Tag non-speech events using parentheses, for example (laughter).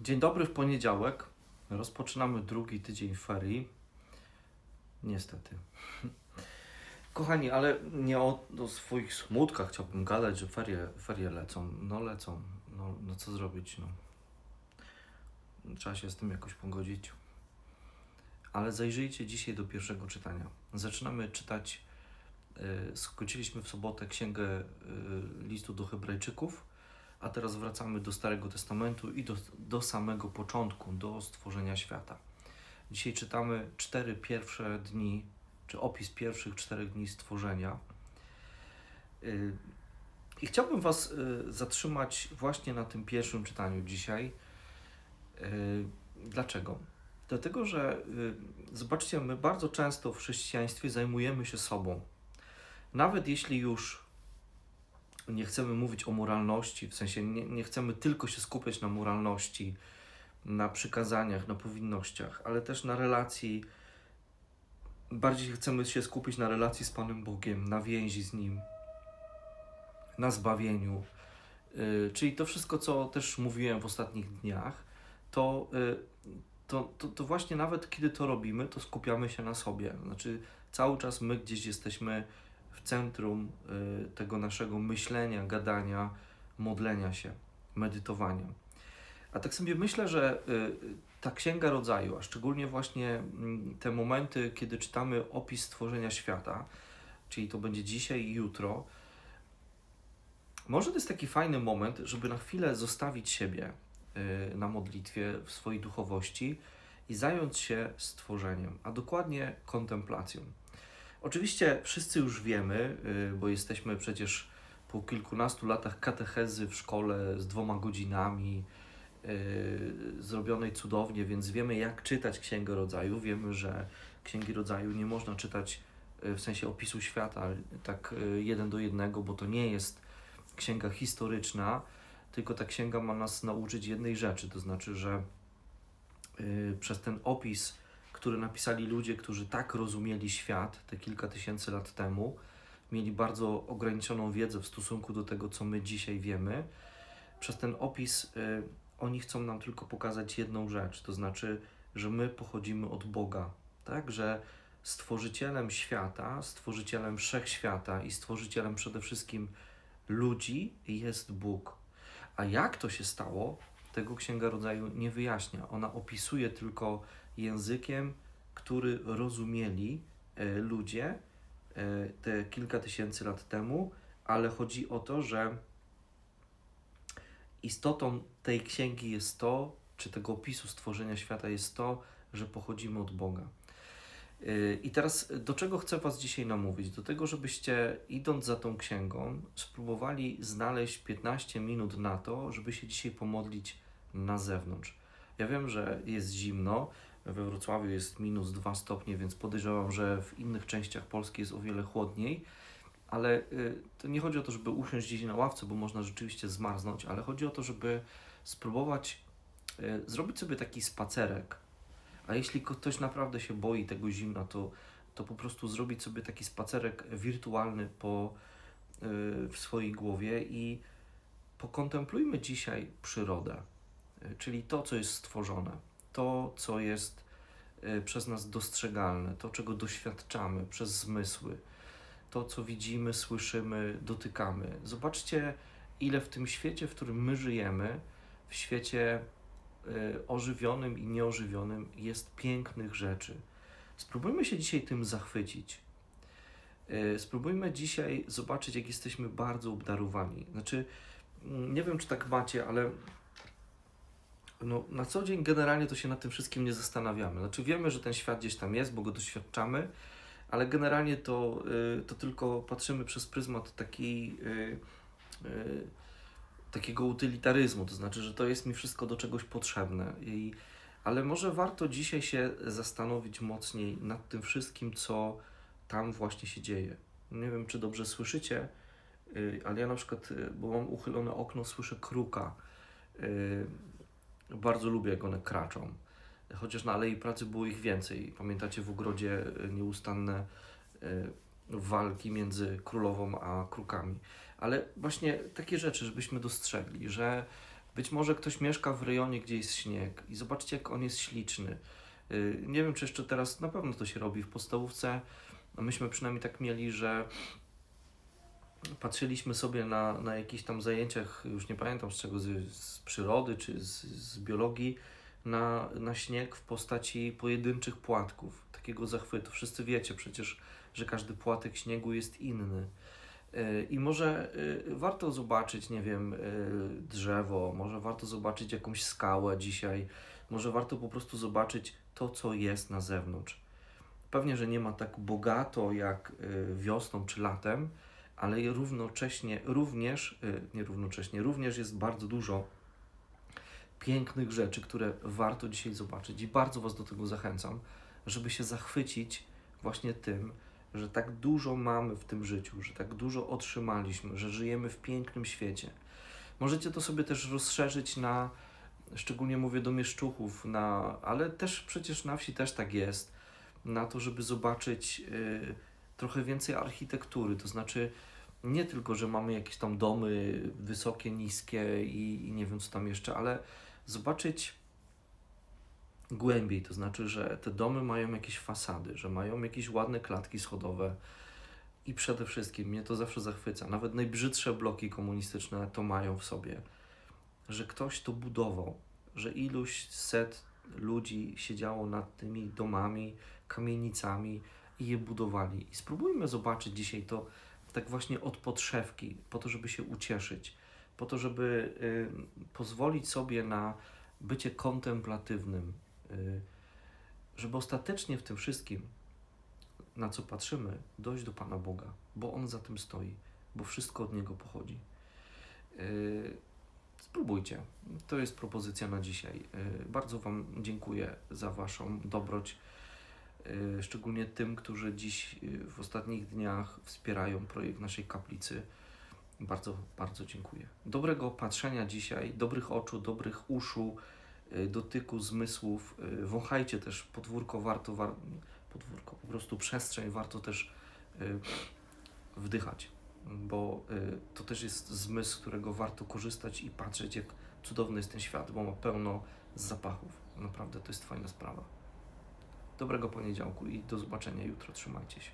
Dzień dobry w poniedziałek. Rozpoczynamy drugi tydzień ferii. Niestety. (laughs) Kochani, ale nie o, o swoich smutkach chciałbym gadać, że ferie, ferie lecą. No lecą. No, no co zrobić? No. Trzeba się z tym jakoś pogodzić. Ale zajrzyjcie dzisiaj do pierwszego czytania. Zaczynamy czytać. y, Skończyliśmy w sobotę księgę y, listu do Hebrajczyków a teraz wracamy do Starego Testamentu i do, do samego początku, do stworzenia świata. Dzisiaj czytamy cztery pierwsze dni, czy opis pierwszych czterech dni stworzenia. Yy, I chciałbym Was yy, zatrzymać właśnie na tym pierwszym czytaniu dzisiaj. Yy, Dlaczego? Dlatego, że zobaczcie, my bardzo często w chrześcijaństwie zajmujemy się sobą. Nawet jeśli już nie chcemy mówić o moralności, w sensie nie, nie chcemy tylko się skupiać na moralności, na przykazaniach, na powinnościach, ale też na relacji. Bardziej chcemy się skupić na relacji z Panem Bogiem, na więzi z Nim, na zbawieniu. Yy, czyli to wszystko, co też mówiłem w ostatnich dniach, to, yy, to, to, to właśnie nawet kiedy to robimy, to skupiamy się na sobie. Znaczy, cały czas my gdzieś jesteśmy w centrum y, tego naszego myślenia, gadania, modlenia się, medytowania. A tak sobie myślę, że y, ta księga rodzaju, a szczególnie właśnie mm, te momenty, kiedy czytamy opis stworzenia świata, czyli to będzie dzisiaj i jutro, może to jest taki fajny moment, żeby na chwilę zostawić siebie y, na modlitwie w swojej duchowości i zająć się stworzeniem, a dokładnie kontemplacją. Oczywiście wszyscy już wiemy, y, bo jesteśmy przecież po kilkunastu latach katechezy w szkole z dwoma godzinami, y, zrobionej cudownie, więc wiemy jak czytać Księgę Rodzaju. Wiemy, że Księgi Rodzaju nie można czytać y, w sensie opisu świata tak jeden do jednego, bo to nie jest księga historyczna, tylko ta księga ma nas nauczyć jednej rzeczy, to znaczy, że przez ten opis który napisali ludzie, którzy tak rozumieli świat te kilka tysięcy lat temu, mieli bardzo ograniczoną wiedzę w stosunku do tego, co my dzisiaj wiemy. Przez ten opis y, oni chcą nam tylko pokazać jedną rzecz, to znaczy, że my pochodzimy od Boga, tak? Że stworzycielem świata, stworzycielem wszechświata i stworzycielem przede wszystkim ludzi jest Bóg. A jak to się stało, tego Księga Rodzaju nie wyjaśnia. Ona opisuje tylko językiem, który rozumieli e, ludzie e, te kilka tysięcy lat temu, ale chodzi o to, że istotą tej księgi jest to, czy tego opisu stworzenia świata jest to, że pochodzimy od Boga. E, I teraz do czego chcę Was dzisiaj namówić? Do tego, żebyście idąc za tą księgą, spróbowali znaleźć 15 minut na to, żeby się dzisiaj pomodlić na zewnątrz. Ja wiem, że jest zimno, we Wrocławiu jest minus 2 stopnie, więc podejrzewam, że w innych częściach Polski jest o wiele chłodniej. Ale y, to nie chodzi o to, żeby usiąść gdzieś na ławce, bo można rzeczywiście zmarznąć, ale chodzi o to, żeby spróbować y, zrobić sobie taki spacerek. A jeśli ktoś naprawdę się boi tego zimna, to, to po prostu zrobić sobie taki spacerek wirtualny po, y, w swojej głowie i pokontemplujmy dzisiaj przyrodę, czyli to, co jest stworzone to, co jest e, przez nas dostrzegalne, to, czego doświadczamy przez zmysły, to, co widzimy, słyszymy, dotykamy. Zobaczcie, ile w tym świecie, w którym my żyjemy, w świecie e, ożywionym i nieożywionym, jest pięknych rzeczy. Spróbujmy się dzisiaj tym zachwycić. E, spróbujmy dzisiaj zobaczyć, jak jesteśmy bardzo obdarowani. Znaczy, mm, nie wiem, czy tak macie, ale no, na co dzień generalnie to się nad tym wszystkim nie zastanawiamy. Znaczy wiemy, że ten świat gdzieś tam jest, bo go doświadczamy, ale generalnie to, y, to tylko patrzymy przez pryzmat y, y, takiego utylitaryzmu, to znaczy, że to jest mi wszystko do czegoś potrzebne. I, ale może warto dzisiaj się zastanowić mocniej nad tym wszystkim, co tam właśnie się dzieje. Nie wiem, czy dobrze słyszycie, ale ja na przykład, bo mam uchylone okno, słyszę kruka bardzo lubię, jak one kraczą. Chociaż na Alei Pracy było ich więcej. Pamiętacie w ogrodzie e, nieustanne e, walki między królową a krukami. Ale właśnie takie rzeczy, żebyśmy dostrzegli, że Być może ktoś mieszka w rejonie, gdzie jest śnieg i zobaczcie, jak on jest śliczny. Y, Nie wiem, czy jeszcze teraz na pewno to się robi w podstawówce. No myśmy przynajmniej tak mieli, że patrzyliśmy sobie na, na jakichś tam zajęciach, już nie pamiętam z czego, z, z przyrody czy z, z biologii, na, na śnieg w postaci pojedynczych płatków, takiego zachwytu. Wszyscy wiecie przecież, że każdy płatek śniegu jest inny. Y, I może y, warto zobaczyć, nie wiem, y, drzewo, może warto zobaczyć jakąś skałę dzisiaj, może warto po prostu zobaczyć to, co jest na zewnątrz. Pewnie, że nie ma tak bogato jak wiosną czy latem, ale równocześnie, również, y, nie równocześnie, również jest bardzo dużo pięknych rzeczy, które warto dzisiaj zobaczyć i bardzo Was do tego zachęcam, żeby się zachwycić właśnie tym, że tak dużo mamy w tym życiu, że tak dużo otrzymaliśmy, że żyjemy w pięknym świecie. Możecie to sobie też rozszerzyć na, szczególnie mówię do mieszczuchów, na, ale też przecież na wsi też tak jest, na to, żeby zobaczyć y, trochę więcej architektury, to znaczy nie tylko, że mamy jakieś tam domy wysokie, niskie i, i nie wiem co tam jeszcze, ale zobaczyć głębiej, to znaczy, że te domy mają jakieś fasady, że mają jakieś ładne klatki schodowe i przede wszystkim mnie to zawsze zachwyca. Nawet najbrzydsze bloki komunistyczne to mają w sobie, że ktoś to budował, że iluś set ludzi siedziało nad tymi domami, kamienicami i je budowali. I spróbujmy zobaczyć dzisiaj to tak właśnie od podszewki, po to, żeby się ucieszyć, po to, żeby y, pozwolić sobie na bycie kontemplatywnym, y, żeby ostatecznie w tym wszystkim, na co patrzymy, dojść do Pana Boga, bo On za tym stoi, bo wszystko od Niego pochodzi. Y, Spróbujcie. To jest propozycja na dzisiaj. Y, Bardzo Wam dziękuję za Waszą dobroć, szczególnie tym, którzy dziś y, w ostatnich dniach wspierają projekt naszej kaplicy. Bardzo, bardzo dziękuję. Dobrego patrzenia dzisiaj, dobrych oczu, dobrych uszu, y, dotyku zmysłów. Y, Wąchajcie też podwórko, warto, war, podwórko, po prostu przestrzeń warto też y, wdychać, bo y, to też jest zmysł, z którego warto korzystać i patrzeć, jak cudowny jest ten świat, bo ma pełno zapachów. Naprawdę to jest fajna sprawa. Dobrego poniedziałku i do zobaczenia jutro. Trzymajcie się.